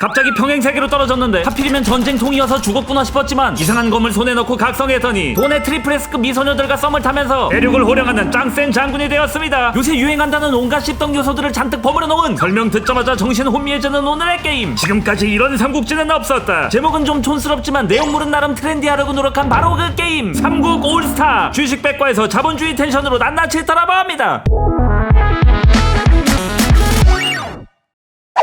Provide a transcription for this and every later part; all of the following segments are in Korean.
갑자기 평행 세계로 떨어졌는데 하필이면 전쟁통이어서 죽었구나 싶었지만 이상한 검을 손에 넣고 각성했더니 돈의 트리플레스급 미소녀들과 썸을 타면서 대륙을 호령하는 짱센 장군이 되었습니다. 요새 유행한다는 온갖 씹덕 요소들을 잔뜩 버무려 놓은 설명 듣자마자 정신 혼미해지는 오늘의 게임. 지금까지 이런 삼국지는 없었다. 제목은 좀 촌스럽지만 내용물은 나름 트렌디하려고 노력한 바로 그 게임. 삼국 올스타. 주식 백과에서 자본주의 텐션으로 낱낱이 따라봐합니다.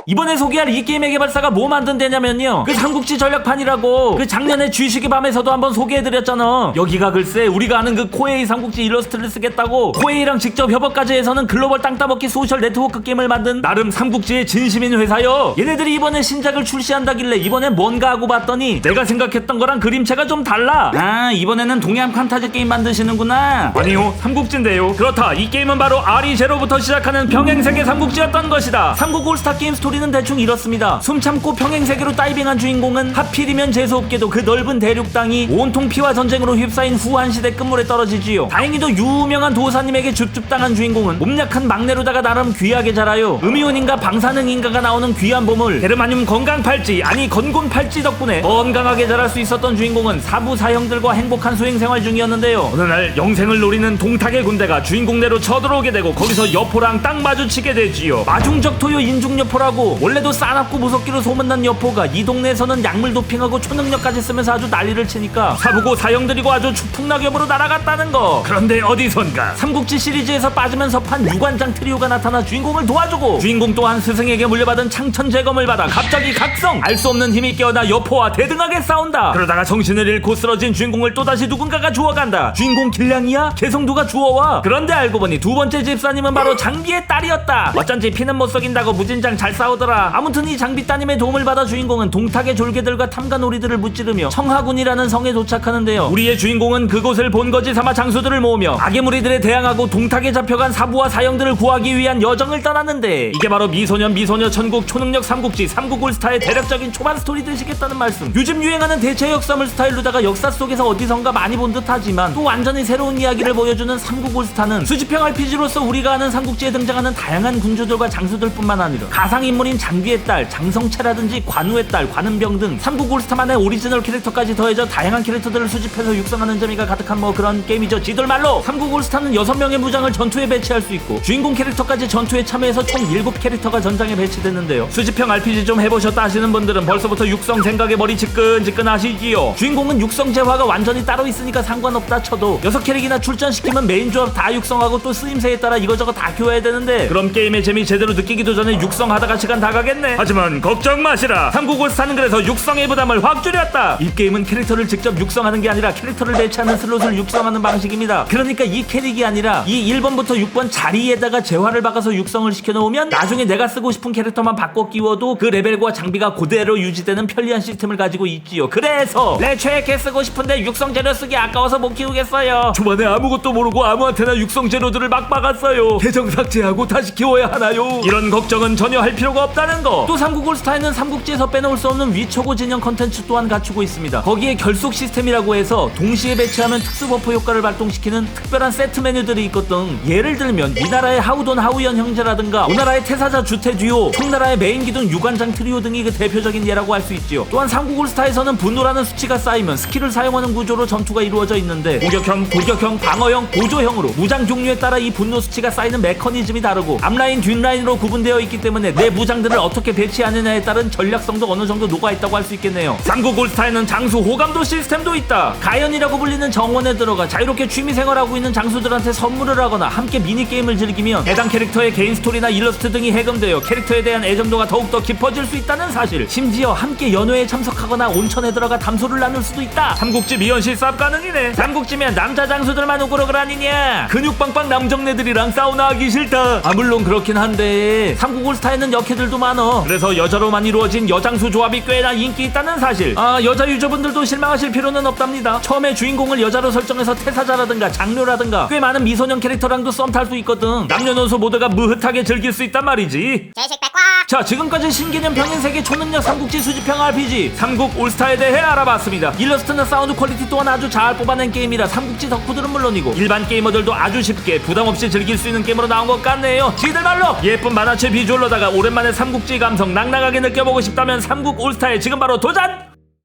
이번에 소개할 이 게임의 개발사가 뭐 만든 데냐면요. 그 삼국지 전략판이라고 그 작년에 쥐식의 밤에서도 한번 소개해드렸잖아. 여기가 글쎄 우리가 아는 그 코에이 삼국지 일러스트를 쓰겠다고 코에이랑 직접 협업까지 해서는 글로벌 땅 따먹기 소셜 네트워크 게임을 만든 나름 삼국지의 진심인 회사요. 얘네들이 이번에 신작을 출시한다길래 이번엔 뭔가 하고 봤더니 내가 생각했던 거랑 그림체가 좀 달라. 아 이번에는 동양 판타지 게임 만드시는구나. 아니요 삼국지인데요. 그렇다. 이 게임은 바로 아리 제로부터 시작하는 병행세계 삼국지였던 것이다. 삼국 올스타 게임 스토리 는 대충 이렇습니다. 숨 참고 평행 세계로 다이빙한 주인공은 하필이면 재수없게도 그 넓은 대륙 땅이 온통 피와 전쟁으로 휩싸인 후한 시대 끝물에 떨어지지요. 다행히도 유명한 도사님에게 줍줍당한 주인공은 몸약한 막내로다가 나름 귀하게 자라요. 음이온인가 방사능인가가 나오는 귀한 보물 게르마늄 건강 팔찌 아니 건곤 팔찌 덕분에 건강하게 자랄 수 있었던 주인공은 사부 사형들과 행복한 수행 생활 중이었는데요. 어느 날 영생을 노리는 동탁의 군대가 주인공네로 쳐들어오게 되고 거기서 여포랑 딱 마주치게 되지요. 마중적 토요 인중 여포라고 원래도 싸납고 무섭기로 소문난 여포가 이 동네에서는 약물 도핑하고 초능력까지 쓰면서 아주 난리를 치니까 사부고 사형들이고 아주 추풍낙엽으로 날아갔다는 거. 그런데 어디선가 삼국지 시리즈에서 빠지면서 판 유관장 트리오가 나타나 주인공을 도와주고 주인공 또한 스승에게 물려받은 창천재검을 받아 갑자기 각성! 알 수 없는 힘이 깨어나 여포와 대등하게 싸운다. 그러다가 정신을 잃고 쓰러진 주인공을 또다시 누군가가 주워간다. 주인공 길량이야? 개성 누가 주워와? 그런데 알고 보니 두 번째 집사님은 바로 장비의 딸이었다. 어쩐지 피는 못 속인다고 무진장 잘 싸우 더라. 아무튼 이 장비 따님의 도움을 받아 주인공은 동탁의 졸개들과 탐관오리들을 무찌르며 청하군이라는 성에 도착하는데요. 우리의 주인공은 그곳을 본거지 삼아 장수들을 모으며 악의 무리들에 대항하고 동탁에 잡혀간 사부와 사형들을 구하기 위한 여정을 떠났는데 이게 바로 미소년 미소녀 천국 초능력 삼국지 삼국 올스타의 대략적인 초반 스토리 되시겠다는 말씀. 요즘 유행하는 대체 역사물 스타일로다가 역사 속에서 어디선가 많이 본 듯하지만 또 완전히 새로운 이야기를 보여주는 삼국 올스타는 수집형 RPG로서 우리가 아는 삼국지에 등장하는 다양한 군주들과 장수들뿐만 아니라 가상 인물 인 장비의 딸 장성채라든지 관우의 딸 관은병 등 삼국 올스타만의 오리지널 캐릭터까지 더해져 다양한 캐릭터들을 수집해서 육성하는 재미가 가득한 뭐 그런 게임이죠. 지돌말로 삼국 올스타는 6명의 무장을 전투에 배치할 수 있고 주인공 캐릭터까지 전투에 참여해서 총 7캐릭터가 전장에 배치됐는데요. 수집형 RPG 좀 해보셨다 하시는 분들은 벌써부터 육성 생각에 머리 지끈지끈 하시지요. 주인공은 육성 재화가 완전히 따로 있으니까 상관없다 쳐도 6캐릭이나 출전시키면 메인 조합 다 육성하고 또 쓰임새에 따라 이거저거 다 교해야 되는데 그럼 게임의 재미 제대로 느끼기도 전에 육성하다가 시간 다 가겠네. 하지만 걱정 마시라. 삼국올스타는 그래서 육성의 부담을 확 줄였다. 이 게임은 캐릭터를 직접 육성하는 게 아니라 캐릭터를 배치하는 슬롯을 육성하는 방식입니다. 그러니까 이 캐릭이 아니라 이 1번부터 6번 자리에다가 재화를 박아서 육성을 시켜놓으면 나중에 내가 쓰고 싶은 캐릭터만 바꿔 끼워도 그 레벨과 장비가 그대로 유지되는 편리한 시스템을 가지고 있지요. 그래서 레최게 쓰고 싶은데 육성 재료 쓰기 아까워서 못 키우겠어요. 초반에 아무것도 모르고 아무한테나 육성 재료들을 막 박았어요. 계정 삭제하고 다시 키워야 하나요? 이런 걱정은 전혀 할 필요가 없다는 거 또 삼국 올스타에는 삼국지에서 빼놓을 수 없는 위초고 진영 컨텐츠 또한 갖추고 있습니다. 거기에 결속 시스템이라고 해서 동시에 배치하면 특수 버프 효과를 발동시키는 특별한 세트 메뉴들이 있거든. 예를 들면 이 나라의 하우돈 하우연 형제라든가 오나라의 태사자 주태 듀오 청나라의 메인 기둥 유관장 트리오 등이 그 대표적인 예라고 할 수 있지요. 또한 삼국 올스타에서는 분노라는 수치가 쌓이면 스킬을 사용하는 구조로 전투가 이루어져 있는데 공격형, 돌격형, 방어형, 보조형으로 무장 종류에 따라 이 분노 수치가 쌓이는 메커니즘이 다르고 앞라인, 뒷라인으로 구분되어 있기 때문에 내 무 장들을 어떻게 배치하느냐에 따른 전략성도 어느 정도 녹아있다고 할 수 있겠네요. 삼국 올스타에는 장수 호감도 시스템도 있다. 가연이라고 불리는 정원에 들어가 자유롭게 취미생활하고 있는 장수들한테 선물을 하거나 함께 미니게임을 즐기면 해당 캐릭터의 개인 스토리나 일러스트 등이 해금되어 캐릭터에 대한 애정도가 더욱더 깊어질 수 있다는 사실. 심지어 함께 연회에 참석하거나 온천에 들어가 담소를 나눌 수도 있다. 삼국지 미연시 쌉 가능이네. 삼국지면 남자 장수들만 우그러 그라니냐. 근육 빵빵 남정네들이랑 사우나 하기 싫다. 아 물론 그렇긴 한데 삼국 올스타에는 역해 들도 많어. 그래서 여자로만 이루어진 여장수 조합이 꽤나 인기 있다는 사실. 아 여자 유저분들도 실망하실 필요는 없답니다. 처음에 주인공을 여자로 설정해서 태사자라든가 장료라든가 꽤 많은 미소년 캐릭터랑도 썸 탈 수 있거든. 남녀노소 모두가 무흐하게 즐길 수 있단 말이지. 제식 백과 자 지금까지 신개념 평행세계 초능력 삼국지 수집형 RPG 삼국 올스타에 대해 알아봤습니다. 일러스트나 사운드 퀄리티 또한 아주 잘 뽑아낸 게임이라 삼국지 덕후들은 물론이고 일반 게이머들도 아주 쉽게 부담 없이 즐길 수 있는 게임으로 나온 것 같네요. 지들 말로! 예쁜 만화체 비주얼로다가 오랜만에 오랜만에 삼국지 감성 낭낭하게 느껴보고 싶다면 삼국 올스타에 지금 바로 도전!